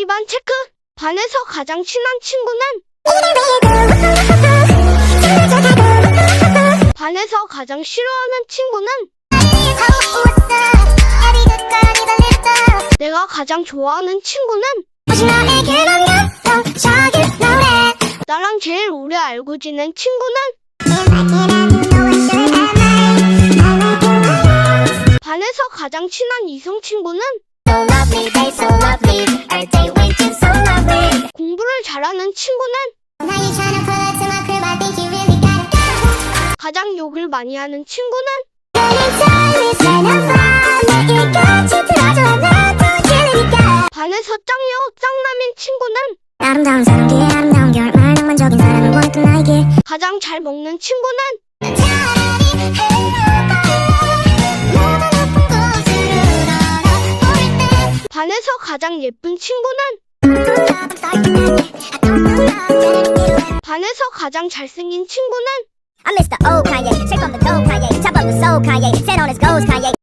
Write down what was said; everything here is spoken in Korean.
우리 반 체크. 반에서 가장 친한 친구는? 반에서 가장 싫어하는 친구는? 내가 가장 좋아하는 친구는? 나랑 제일 오래 알고 지낸 친구는? 반에서 가장 친한 이성 친구는? 잘하는 친구는? 가장 욕을 많이 하는 친구는? 반에서 짱여, 짱남인 친구는? 아름다운 사람 뒤에 아름다운 결말 낭만적인 사랑을 원했던 나에게 가장 잘 먹는 친구는? 반에서 가장 예쁜 친구는? 반에서 가장 잘생긴 친구는 I'm Mr. Okanye, shape from the dough Kanye, top of the soul Kanye, set on his goals Kanye.